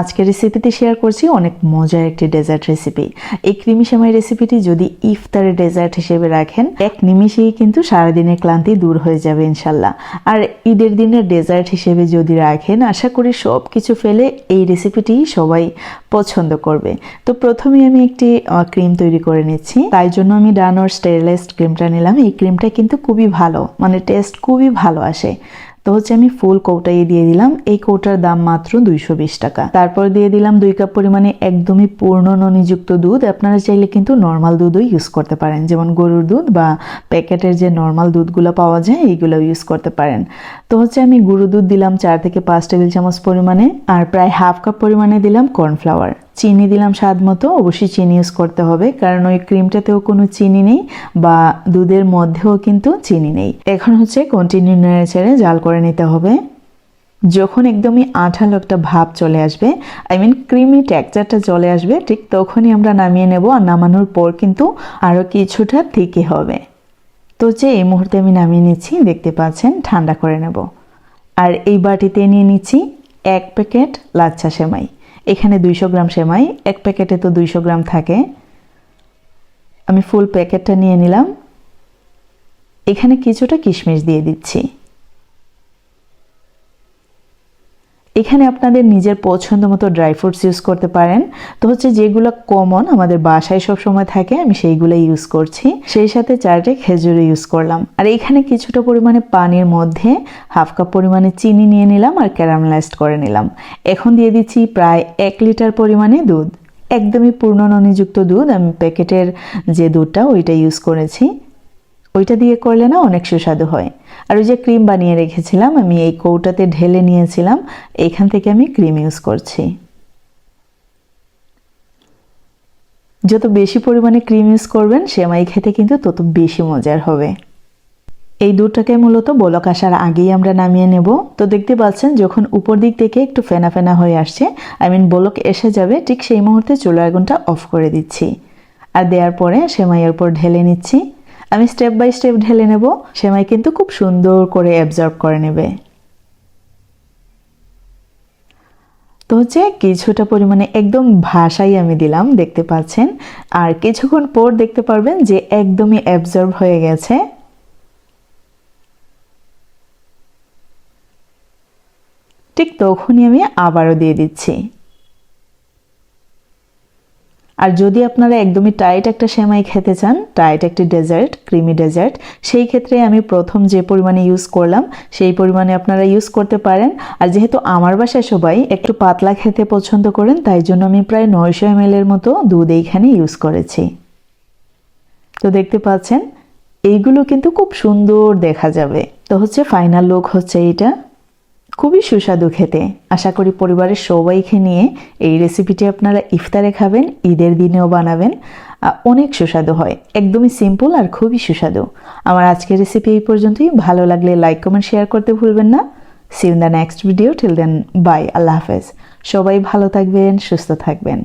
আজকের রেসিপিতে শেয়ার করছি, অনেক মজার একটি ডেজার্ট রেসিপি এই ক্রিমি সেমাই রেসিপিটি যদি ইফতারের ডেজার্ট হিসেবে রাখেন, এক নিমিষেই কিন্তু সারাদিনের ক্লান্তি দূর হয়ে যাবে ইনশাল্লাহ। আর ঈদের দিনের ডেজার্ট হিসেবে যদি রাখেন, আশা করি সব কিছু ফেলে এই রেসিপিটি সবাই পছন্দ করবে। তো প্রথমে আমি একটি ক্রিম তৈরি করে নিচ্ছি। তাই জন্য আমি ডানোর স্টেরিলাইজড ক্রিমটা নিলাম। এই ক্রিমটা কিন্তু খুবই ভালো মানে টেস্ট খুবই ভালো আসে। তো হচ্ছে আমি ফুল কৌটাই দিয়ে দিলাম। এই কৌটার দাম মাত্র দুইশো বিশ টাকা। তারপর দিয়ে দিলাম দুই কাপ পরিমাণে একদমই পূর্ণ ননিযুক্ত দুধ। আপনারা চাইলে কিন্তু নর্মাল দুধও ইউজ করতে পারেন। যেমন গরুর দুধ বা প্যাকেটের যে নর্মাল দুধগুলো পাওয়া যায়, এইগুলো ইউজ করতে পারেন। তো হচ্ছে আমি গুঁড়ো দুধ দিলাম চার থেকে পাঁচ টেবিল চামচ পরিমাণে। আর প্রায় হাফ কাপ পরিমাণে দিলাম কর্নফ্লাওয়ার চিনি দিলাম স্বাদ মতো, অবশ্যই চিনি ইউজ করতে হবে। কারণ ওই ক্রিমটাতেও কোনো চিনি নেই বা দুধের মধ্যেও কিন্তু চিনি নেই। এখন হচ্ছে কন্টিনিউ নেড়ে ছেড়ে জাল করে নিতে হবে। যখন একদমই আঠালো একটা ভাব চলে আসবে আই মিন ক্রিমি টেক্সচারটা চলে আসবে, ঠিক তখনই আমরা নামিয়ে নেব আর নামানোর পর কিন্তু আরও কিছুটা থেকে হবে। তো যে এই মুহূর্তে আমি নামিয়ে নিচ্ছি, দেখতে পাচ্ছেন, ঠান্ডা করে নেব। আর এই বাটিতে নিয়ে নিচ্ছি এক প্যাকেট লাচ্ছা সেমাই। এখানে দুইশো গ্রাম সেমাই, এক প্যাকেটে তো দুইশো গ্রাম থাকে। আমি ফুল প্যাকেটটা নিয়ে নিলাম। এখানে কিছুটা কিশমিশ দিয়ে দিচ্ছি। এখানে আপনাদের নিজের পছন্দ মতো ড্রাই ফ্রুটস ইউজ করতে পারেন। তো হচ্ছে যেগুলো কমন আমাদের বাসায় সব সময় থাকে, আমি সেইগুলো ইউজ করছি। সেই সাথে চারটে খেজুর ইউজ করলাম। আর এখানে কিছুটা পরিমাণে পানির মধ্যে হাফ কাপ পরিমাণে চিনি নিয়ে নিলাম আর ক্যারামেলাইজড করে নিলাম। এখন দিয়ে দিচ্ছি প্রায় এক লিটার পরিমাণে দুধ। একদমই পূর্ণ ননিযুক্ত দুধ, আমি প্যাকেটের যে দুধটা ওইটা ইউজ করেছি। ওইটা দিয়ে করলে না অনেক সুস্বাদু হয়। আর ওই যে ক্রিম বানিয়ে রেখেছিলাম, আমি এই কৌটাতে ঢেলে নিয়েছিলাম এইখান থেকে আমি ক্রিম ইউজ করছি। যত বেশি পরিমাণে ক্রিম ইউজ করবেন, সেমাই খেতে কিন্তু তত বেশি মজার হবে। এই দুধটাকে মূলত বলক আসার আগেই আমরা নামিয়ে নেব। তো দেখতে পাচ্ছেন, যখন উপর দিক থেকে একটু ফেনা ফেনা হয়ে আসছে আই মিন বলক এসে যাবে, ঠিক সেই মুহূর্তে চুলার আগুনটা অফ করে দিচ্ছি। আর দেওয়ার পরে সেমাইয়ের উপর ঢেলে নিচ্ছি। আমি স্টেপ বাই স্টেপ ঢেলে নেব। সেমাই কিন্তু খুব সুন্দর করে অ্যাবজর্ব করে নেবে। তো হচ্ছে কিছুটা পরিমাণে একদম ভাষাই আমি দিলাম, দেখতে পাচ্ছেন। আর কিছুক্ষণ পর দেখতে পারবেন যে একদমই অ্যাবজর্ব হয়ে গেছে। ঠিক তখনই আমি আবারও দিয়ে দিচ্ছি। আর যদি আপনারা একদমই টাইট একটা সেমাই খেতে চান টাইট একটি ডেজার্ট ক্রিমি ডেজার্ট সেই ক্ষেত্রে আমি প্রথম যে পরিমাণে ইউজ করলাম, সেই পরিমাণে আপনারা ইউজ করতে পারেন। আর যেহেতু আমার বাসায় সবাই একটু পাতলা খেতে পছন্দ করেন, তাই জন্য আমি প্রায় নয়শো এম এর মতো দুধ এইখানে ইউজ করেছি। তো দেখতে পাচ্ছেন, এইগুলো কিন্তু খুব সুন্দর দেখা যাবে। তো হচ্ছে ফাইনাল লুক হচ্ছে এটা খুবই সুস্বাদু খেতে। আশা করি পরিবারের সবাইকে নিয়ে এই রেসিপিটি আপনারা ইফতারে খাবেন, ঈদের দিনেও বানাবেন। অনেক সুস্বাদু হয়। একদমই সিম্পল আর খুবই সুস্বাদু। আমার আজকের রেসিপি এই পর্যন্তই। ভালো লাগলে লাইক কমেন্ট শেয়ার করতে ভুলবেন না। See in the next video till then bye আল্লাহ হাফেজ। সবাই ভালো থাকবেন, সুস্থ থাকবেন।